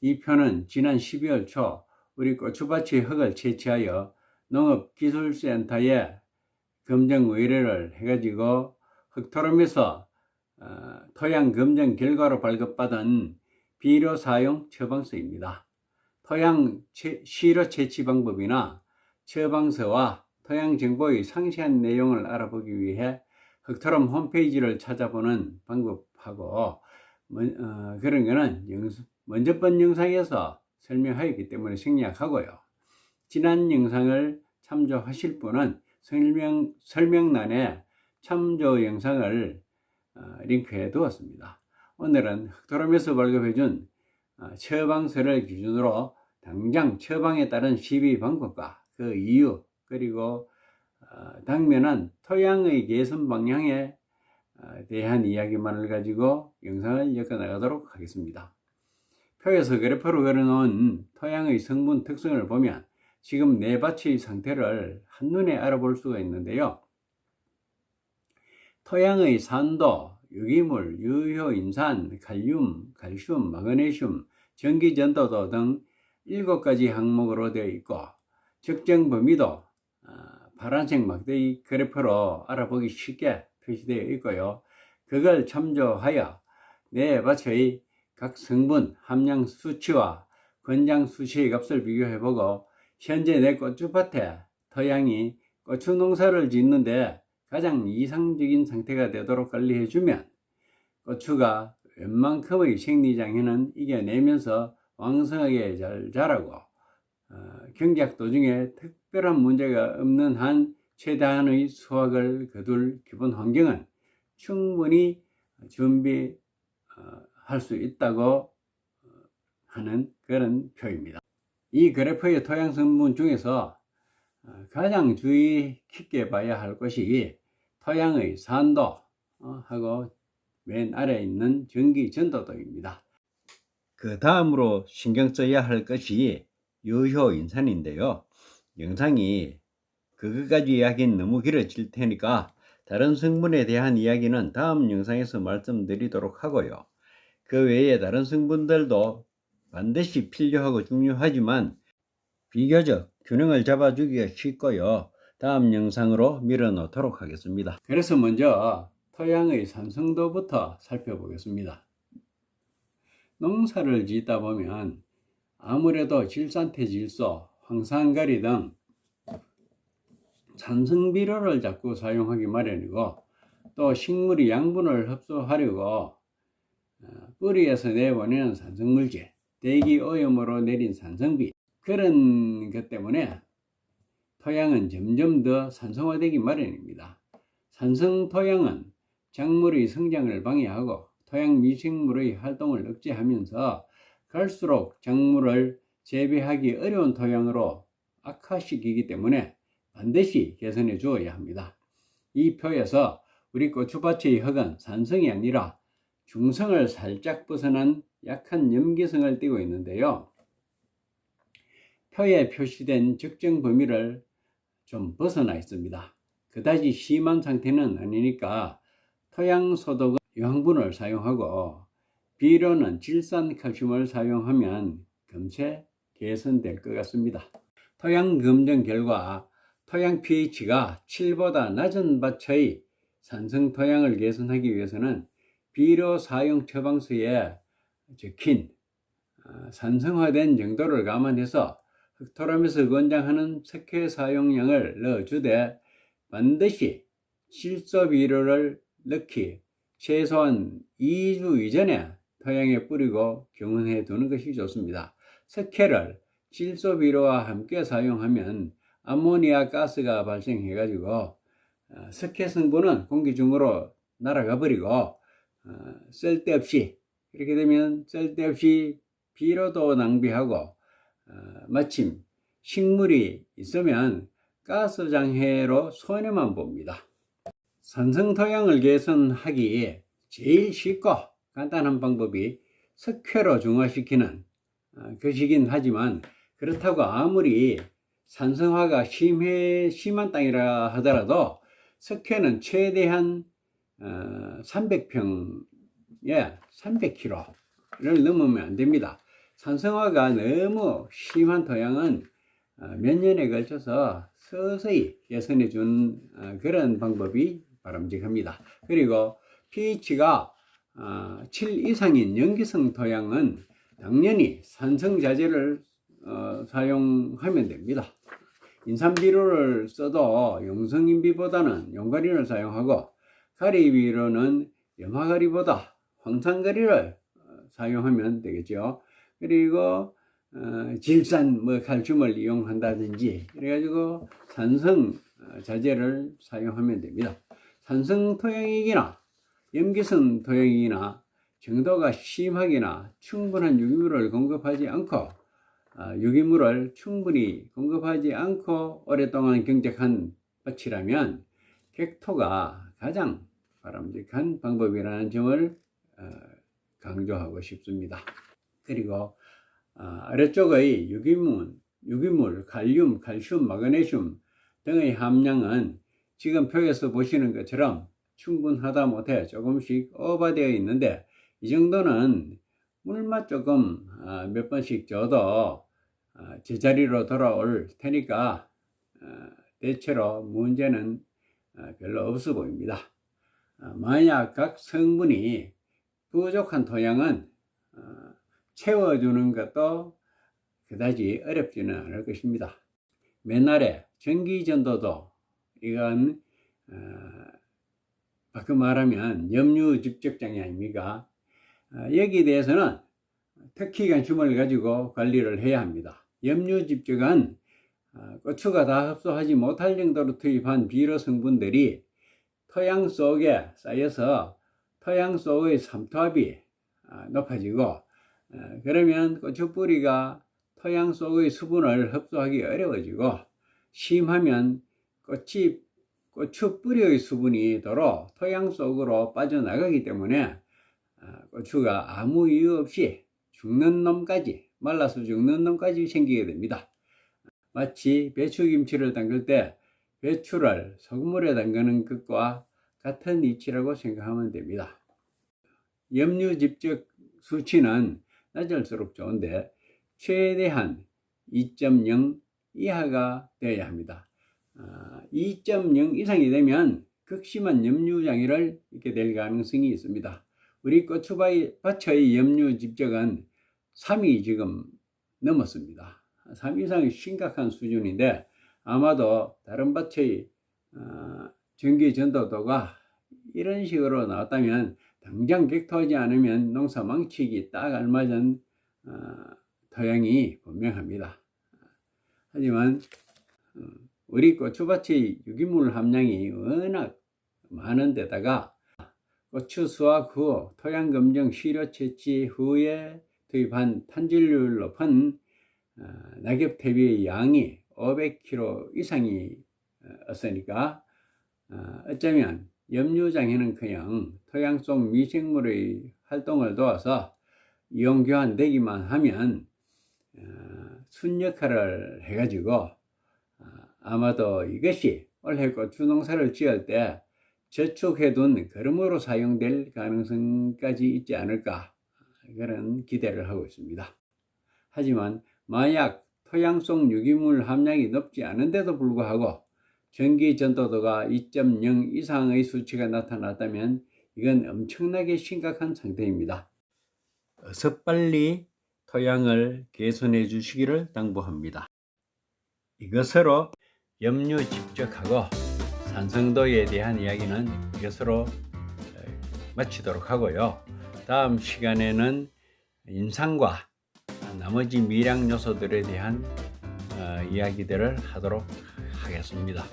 이 표는 지난 12월 초 우리 고추밭의 흙을 채취하여 농업기술센터에 검정 의뢰를 해가지고 흙토름에서 어, 토양 검정 결과로 발급받은 비료 사용 처방서입니다. 토양 채- 시료 채취 방법이나 처방서와 토양 정보의 상세한 내용을 알아보기 위해 흙토름 홈페이지를 찾아보는 방법하고 먼- 어, 그런 거는 영상- 먼저 번 영상에서 설명하였기 때문에 생략하고요. 지난 영상을 참조하실 분은 설명, 설명란에 참조 영상을 어, 링크해 두었습니다. 오늘은 흑토름에서 발급해준 어, 처방서를 기준으로 당장 처방에 따른 시비 방법과 그 이유 그리고 어, 당면한 토양의 개선 방향에 어, 대한 이야기만을 가지고 영상을 엮어 나가도록 하겠습니다. 표에서 그래프로 그려놓은 토양의 성분 특성을 보면 지금 네 밭의 상태를 한눈에 알아볼 수가 있는데요. 토양의 산도, 유기물, 유효 인산, 칼륨, 칼슘, 마그네슘, 전기 전도도 등 일곱 가지 항목으로 되어 있고 적정 범위도 아, 파란색 막대기 그래프로 알아보기 쉽게 표시되어 있고요. 그걸 참조하여 내 밭의 각 성분 함량 수치와 권장 수치의 값을 비교해보고 현재 내 고추밭에 토양이 고추 농사를 짓는데 가장 이상적인 상태가 되도록 관리해주면 고추가 웬만큼의 생리장애는 이겨내면서 왕성하게 잘 자라고 어, 경작 도중에 특별한 문제가 없는 한 최대한의 수확을 거둘 기본 환경은 충분히 준비 할 수 있다고 어, 하는 그런 표입니다. 이 그래프의 토양 성분 중에서 어, 가장 주의 깊게 봐야 할 것이 토양의 산도 어, 하고 맨 아래에 있는 전기 전도도입니다. 그 다음으로 신경 써야 할 것이 유효 인산인데요. 영상이 그것까지 이야기는 너무 길어질 테니까 다른 성분에 대한 이야기는 다음 영상에서 말씀드리도록 하고요. 그 외에 다른 성분들도 반드시 필요하고 중요하지만 비교적 균형을 잡아주기가 쉽고요. 다음 영상으로 밀어놓도록 하겠습니다. 그래서 먼저 토양의 산성도부터 살펴보겠습니다. 농사를 짓다 보면 아무래도 질산태 질소, 황산가리 등 산성비료를 자꾸 사용하기 마련이고 또 식물이 양분을 흡수하려고 어, 뿌리에서 내보내는 산성물질, 대기 오염으로 내린 산성비 그런 것 때문에 토양은 점점 더 산성화되기 마련입니다. 산성 토양은 작물의 성장을 방해하고 토양 미생물의 활동을 억제하면서 갈수록 작물을 재배하기 어려운 토양으로 악화시키기 때문에 반드시 개선해 주어야 합니다. 이 표에서 우리 고추밭의 흙은 산성이 아니라 중성을 살짝 벗어난 약한 염기성을 띠고 있는데요. 표에 표시된 적정 범위를 좀 벗어나 있습니다. 그다지 심한 상태는 아니니까 토양 소독은 유황분을 사용하고 비료는 질산 칼슘을 사용하면 금세 개선될 것 같습니다. 토양 검정 결과 토양 pH가 7보다 낮은 밭의 산성 토양을 개선하기 위해서는 비료 사용 처방서에 적힌 어, 산성화된 정도를 감안해서 흙토름에서 권장하는 석회 사용량을 넣어주되 반드시 실소 비료를 넣기 최소한 2주 이전에 토양에 뿌리고 경운해 두는 것이 좋습니다. 석회를 질소 비료와 함께 사용하면 암모니아 가스가 발생해 가지고 어, 석회 성분은 공기 중으로 날아가 버리고 어, 쓸데없이 이렇게 되면 쓸데없이 비료도 낭비하고 어, 마침 식물이 있으면 가스 장애로 손해만 봅니다. 산성 토양을 개선하기 제일 쉽고 간단한 방법이 석회로 중화시키는 어, 것이긴 하지만 그렇다고 아무리 산성화가 심해, 심한 땅이라 하더라도 석회는 최대한 어, 300평에 300kg를 넘으면 안 됩니다. 산성화가 너무 심한 토양은 어, 몇 년에 걸쳐서 서서히 개선해 준 어, 그런 방법이 바람직합니다. 그리고 pH가 7 이상인 염기성 토양은 당연히 산성자재를 어, 사용하면 됩니다. 인삼비료를 써도 용성인비보다는 용가리를 사용하고 가리비료는 염화가리보다 황산가리를 어, 사용하면 되겠죠. 그리고 어, 질산 뭐 칼슘을 이용한다든지 그래가지고 산성 어, 자재를 사용하면 됩니다. 산성 토양이기나 염기성 토양이나 정도가 심하거나 충분한 유기물을 공급하지 않고 아, 유기물을 충분히 공급하지 않고 오랫동안 경작한 밭이라면 객토가 가장 바람직한 방법이라는 점을 어, 강조하고 싶습니다. 그리고 아, 아래쪽의 유기물, 유기물, 칼륨, 칼슘, 마그네슘 등의 함량은 지금 표에서 보시는 것처럼 충분하다 못해 조금씩 오버되어 있는데 이 정도는 물맛 조금 아, 몇 번씩 줘도 아, 제자리로 돌아올 테니까 아, 대체로 문제는 아, 별로 없어 보입니다. 아, 만약 각 성분이 부족한 토양은 어, 채워주는 것도 그다지 어렵지는 않을 것입니다. 맨날에 전기전도도 이건 어, 말하면 염류 집적장이 아닙니까? 어, 여기에 대해서는 특히 관심을 가지고 관리를 해야 합니다. 염류 집적은 어, 고추가 다 흡수하지 못할 정도로 투입한 비료 성분들이 토양 속에 쌓여서 토양 속의 삼투압이 아, 높아지고 어, 그러면 고추 뿌리가 토양 속의 수분을 흡수하기 어려워지고 심하면 꽃이 고추 뿌리의 수분이 도로 토양 속으로 빠져나가기 때문에 아, 고추가 아무 이유 없이 죽는 놈까지 말라서 죽는 놈까지 생기게 됩니다. 마치 배추김치를 담글 때 배추를 소금물에 담그는 것과 같은 이치라고 생각하면 됩니다. 염류 집적 수치는 낮을수록 좋은데 최대한 2.0 이하가 되어야 합니다. 2.0 이상이 되면 극심한 염류 장애를 입게 될 가능성이 있습니다. 우리 고추밭의 염류 집적은 3이 지금 넘었습니다. 3 이상이 심각한 수준인데 아마도 다른 밭의 어, 전기 전도도가 이런 식으로 나왔다면 당장 객토하지 않으면 농사 망치기 딱 알맞은 어, 토양이 분명합니다. 하지만 어, 우리 고추밭의 유기물 함량이 워낙 많은 데다가 고추 수확 후 토양 검정 시료 채취 후에 투입한 탄질률 높은 어, 낙엽 대비의 양이 500kg 이상이 었으니까 어, 어쩌면 염류장애는 그냥 토양 속 미생물의 활동을 도와서 이온 교환 되기만 하면 어, 순 역할을 해가지고 어, 아마도 이것이 올해 고추 농사를 지을 때 저축해둔 거름으로 사용될 가능성까지 있지 않을까 그런 기대를 하고 있습니다. 하지만 만약 토양 속 유기물 함량이 높지 않은데도 불구하고 전기 전도도가 2.0 이상의 수치가 나타났다면 이건 엄청나게 심각한 상태입니다. 어서 빨리 토양을 개선해 주시기를 당부합니다. 이것으로 염류 집적하고 산성도에 대한 이야기는 이것으로 마치도록 하고요. 다음 시간에는 인상과 나머지 미량 요소들에 대한 어, 이야기들을 하도록 하겠습니다.